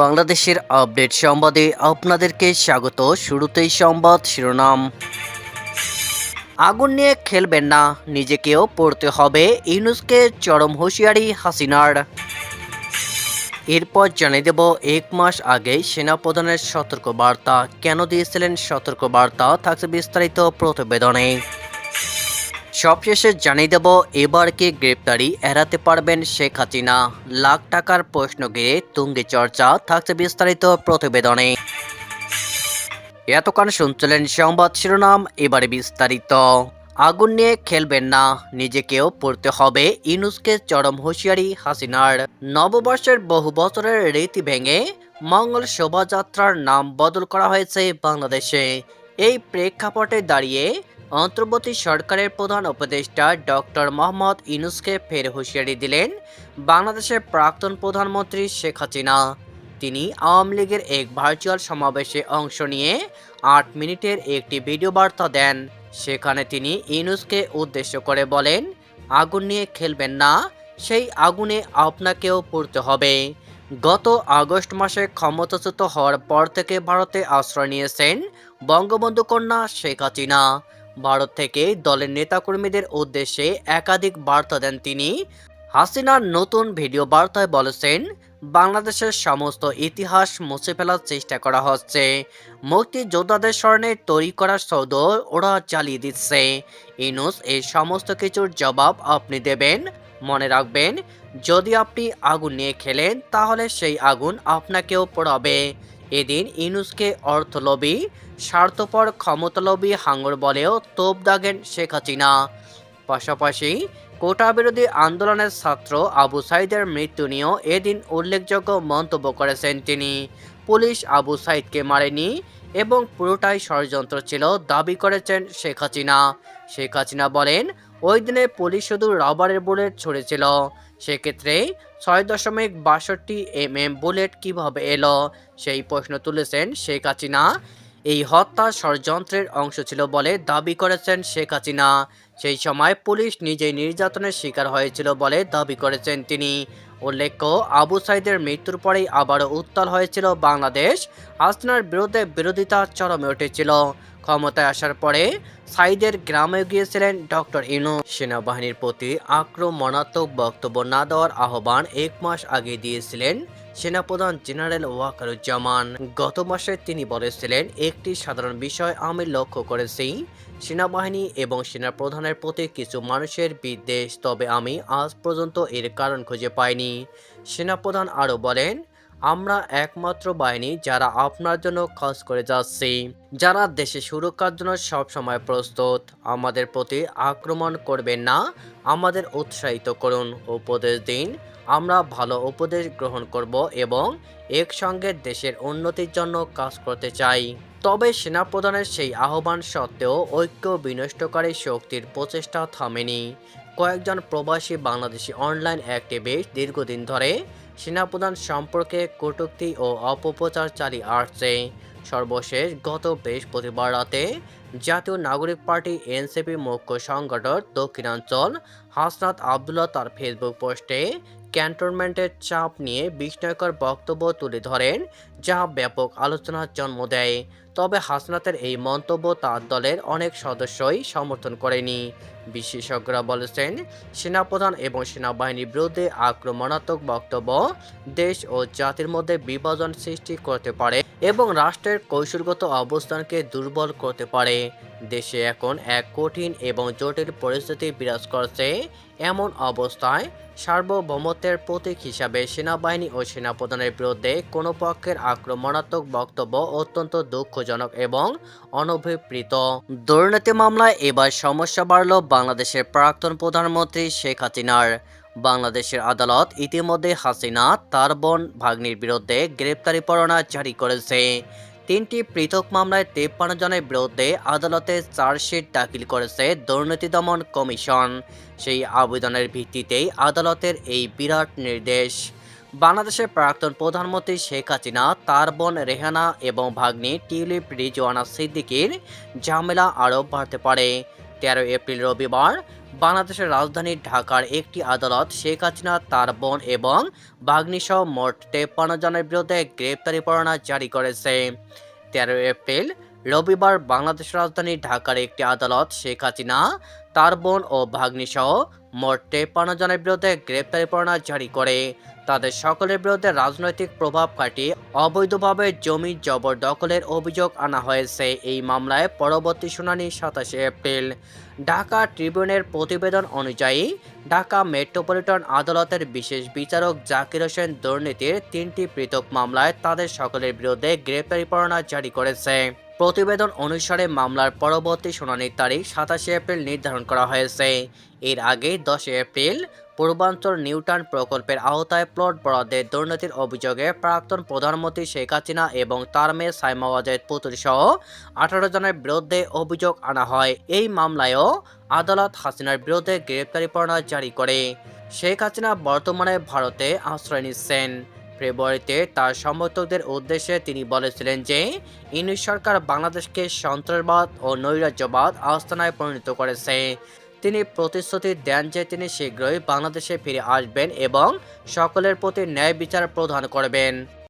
বাংলাদেশের আপডেট সংবাদে আপনাদেরকে স্বাগত। শুরুতেই সংবাদ শিরোনাম। আগুন নিয়ে খেলবেন না, নিজেকেও পড়তে হবে ইউনুসকে চরম হুঁশিয়ারি হাসিনার। এরপর জানিয়ে দেব, এক মাস আগে সেনাপ্রধানের সতর্ক বার্তা কেন দিয়েছিলেন সতর্ক বার্তা থাকছে বিস্তারিত প্রতিবেদনে। সবশেষে জানিয়ে দেব, এবার কি গ্রেপ্তারি এড়াতে পারবেন শেখ হাসিনা। লাখ টাকার প্রশ্ন ঘিরে তুঙ্গি চর্চা, থাকছে বিস্তারিত প্রতিবেদনে। এতক্ষণ শুনছিলেন সংবাদ শিরোনাম, এবারে বিস্তারিত। আগুন নিয়ে খেলবেন না, নিজেকেও পড়তে হবে ইনুসকে চরম হুঁশিয়ারি হাসিনার। নববর্ষের বহু বছরের রীতি ভেঙে মঙ্গল শোভাযাত্রার নাম বদল করা হয়েছে বাংলাদেশে। এই প্রেক্ষাপটে দাঁড়িয়ে অন্তর্বর্তী সরকারের প্রধান উপদেষ্টা ডক্টর মোহাম্মদ ইনুসকে ফের হুঁশিয়ারি দিলেন বাংলাদেশের প্রাক্তন প্রধানমন্ত্রী শেখ হাসিনা। তিনি আওয়ামী লীগের এক ভার্চুয়াল সমাবেশে অংশ নিয়ে আট মিনিটের একটি ভিডিও বার্তা দেন। সেখানে তিনি ইনুসকে উদ্দেশ্য করে বলেন, আগুন নিয়ে খেলবেন না, সেই আগুনে আপনাকেও পড়তে হবে। গত আগস্ট মাসে ক্ষমতাচ্যুত হওয়ার পর থেকে ভারতে আশ্রয় নিয়েছেন বঙ্গবন্ধু কন্যা শেখ হাসিনা। ভারত থেকে দলের নেতাকর্মীদের উদ্দেশ্যে একাধিক বার্তা দেন তিনি। হাসিনার নতুন ভিডিও বার্তায় বলেছেন, বাংলাদেশের সমস্ত ইতিহাস মুছে ফেলার চেষ্টা করা হচ্ছে। মুক্তিযোদ্ধাদের স্মরণে তৈরি করার সৌদ ওরা চালিয়ে দিচ্ছে। ইনুস এই সমস্ত কিছুর জবাব আপনি দেবেন। মনে রাখবেন, যদি আপনি আগুন নিয়ে খেলেন, তাহলে সেই আগুন আপনাকেও পোড়াবে। এদিন ইনুসকে অর্থলোভী, স্বার্থপর ক্ষমতালোভী হাঙ্গর বলেও তোপ দাগেন শেখ হাসিনা। পাশাপাশি কোটা বিরোধী আন্দোলনের ছাত্র আবু সাইদের মৃত্যু নিয়েও এদিন উল্লেখযোগ্য মন্তব্য করেছেন তিনি। পুলিশ আবু সাইদকে মারেনি এবং পুরোটাই ষড়যন্ত্র ছিল দাবি করেছেন শেখ হাসিনা। শেখ হাসিনা বলেন, ওই দিনে পুলিশ শুধু রাবারের বুলেট ছুড়েছিল সেক্ষেত্রে ছয় দশমিক বাষট্টি এম এম বুলেট কীভাবে এলো? সেই প্রশ্ন তুলেছেন শেখ হাসিনা। এই হত্যা ষড়যন্ত্রের অংশ ছিল বলে দাবি করেছেন শেখ হাসিনা। সেই সময় পুলিশ নিজেই নির্যাতনের শিকার হয়েছিল বলে দাবি করেছেন তিনি। উল্লেখ্য, আবু সাইদের মৃত্যুর পরেই আবারও উত্তাল হয়েছিল বাংলাদেশ। হাসিনার বিরুদ্ধে বিরোধিতা চরমে উঠেছিল। ক্ষমতায় আসার পরে সাইদের গ্রামে গিয়েছিলেন ডক্টর ইনু। সেনাবাহিনীর প্রতি আক্রমণাত্মক বক্তব্য না দেওয়ার আহ্বান এক মাস আগে দিয়েছিলেন সেনাপ্রধান জেনারেল ওয়াকারুজ্জামান। গত মাসে তিনি বলেছিলেন, একটি সাধারণ বিষয় আমি লক্ষ্য করেছি, সেনাবাহিনী এবং সেনাপ্রধানের প্রতি কিছু মানুষের বিদ্বেষ, তবে আমি আজ পর্যন্ত এর কারণ খুঁজে পাইনি। সেনাপ্রধান আরও বলেন আমরা একমাত্র বাহিনী যারা আপনার জন্য কাজ করে যাচ্ছি, যারা দেশে সুরক্ষার জন্য সবসময় প্রস্তুত। আমাদের প্রতি আক্রমণ করবেন না, আমাদের উৎসাহিত করুন। উপদেশ দিন, আমরা ভালো উপদেশ গ্রহণ করব এবং একসঙ্গে দেশের উন্নতির জন্য কাজ করতে চাই। তবে সেনাপ্রধানের সেই আহ্বান সত্ত্বেও ঐক্য বিনষ্টকারী শক্তির প্রচেষ্টা থামেনি। কয়েকজন প্রবাসী বাংলাদেশি অনলাইন অ্যাক্টিভিস্ট দীর্ঘদিন ধরে সেনাপ্রধান সম্পর্কে কটূক্তি ও অপপ্রচার চালিয়ে আসছে। সর্বশেষ, গত বৃহস্পতিবার রাতে জাতীয় নাগরিক পার্টি এনসিপি মুখ্য সংগঠক দক্ষিণাঞ্চল হাসনাত আবদুল্লাহ তার ফেসবুক পোস্টে ক্যান্টনমেন্টের চাপ নিয়ে বিস্ময়কর বক্তব্য তুলে ধরেন যা ব্যাপক আলোচনার জন্ম দেয়। তবে হাসনাতের এই মন্তব্য তার দলের অনেক সদস্যই সমর্থন করেনি। বিশেষজ্ঞরা বলেছেন, সেনাপ্রধান এবং সেনাবাহিনীর বিরুদ্ধে আক্রমণাত্মক বক্তব্য দেশ ও জাতির মধ্যে বিভাজন সৃষ্টি করতে পারে। এবং রাষ্ট্রের কৌশলগত অবস্থানকে দুর্বল করতে পারে। দেশে এখন এক কঠিন এবং জটিল পরিস্থিতি বিরাজ করছে। এমন অবস্থায় সার্বভৌমত্বের প্রতীক হিসাবে সেনাবাহিনী ও সেনাপ্রধানের বিরুদ্ধে কোনো পক্ষের আক্রমণাত্মক বক্তব্য অত্যন্ত দুঃখজনক এবং অনভিপ্রেত। দুর্নীতি মামলায় এবার সমস্যা বাড়ল বাংলাদেশের প্রাক্তন প্রধানমন্ত্রী শেখ হাসিনার। বাংলাদেশের আদালত ইতিমধ্যে হাসিনা, তার বোন ভাগ্নির বিরুদ্ধে গ্রেপ্তারি পরোয়ানা জারি করেছে। তিনটি পৃথক মামলায় তেপ্পান্ন জনের বিরুদ্ধে আদালতে চার্জশিট দাখিল করেছে দুর্নীতি দমন কমিশন। সেই আবেদনের ভিত্তিতেই আদালতের এই বিরাট নির্দেশ। বাংলাদেশের প্রাক্তন প্রধানমন্ত্রী শেখ হাসিনা, তার বোন রেহানা এবং ভাগ্নি টিউলিপ রিজওয়ানা সিদ্দিকির ঝামেলা আরও বাড়তে পারে। তেরো এপ্রিল রবিবার বাংলাদেশের রাজধানী ঢাকার একটি আদালত শেখ হাসিনা, তার বোন এবং বাগ্নিসহ মোট তেপ্পান্ন জনের বিরুদ্ধে গ্রেপ্তারি পরোয়ানা জারি করেছে। তেরো এপ্রিল রবিবার বাংলাদেশ রাজধানী ঢাকার একটি আদালত শেখ হাসিনা, তার বোন ও ভাগ্নিসহ মোট তেপ্পান্ন জনের বিরুদ্ধে গ্রেপ্তারি পরোয়ানা জারি করে। তাদের সকলের বিরুদ্ধে রাজনৈতিক প্রভাব কাটিয়ে অবৈধভাবে জমি জবরদখলের অভিযোগ আনা হয়েছে। এই মামলায় পরবর্তী শুনানি সাতাশে এপ্রিল। ঢাকা ট্রিবিউনের প্রতিবেদন অনুযায়ী, ঢাকা মেট্রোপলিটন আদালতের বিশেষ বিচারক জাকির হোসেন দুর্নীতির তিনটি পৃথক মামলায় তাদের সকলের বিরুদ্ধে গ্রেপ্তারি পরোয়ানা জারি করেছে। প্রতিবেদন অনুসারে মামলার পরবর্তী শুনানির তারিখ সাতাশে এপ্রিল নির্ধারণ করা হয়েছে। এর আগে দশই এপ্রিল পূর্বাঞ্চল নিউটান প্রকল্পের আওতায় প্লট বরাদ্দের দুর্নীতির অভিযোগে প্রাক্তন প্রধানমন্ত্রী শেখ হাসিনা এবং তার মেয়ে সাইমা ওয়াজেদ পুতুল সহ আঠারো জনের বিরুদ্ধে অভিযোগ আনা হয়। এই মামলায়ও আদালত হাসিনার বিরুদ্ধে গ্রেপ্তারি পরোয়ানা জারি করে। শেখ হাসিনা বর্তমানে ভারতে আশ্রয় নিচ্ছেন। ফেব্রুয়ারিতে তার সমর্থকদের উদ্দেশ্যে তিনি বলেছিলেন যে ইউনিট সরকার বাংলাদেশকে সন্ত্রাসবাদ ও নৈরাজ্যবাদ আস্তানায় পরিণত করেছে। তিনি প্রতিশ্রুতি দেন যে তিনি শীঘ্রই বাংলাদেশে ফিরে আসবেন এবং সকলের প্রতি ন্যায় বিচার প্রদান করবেন।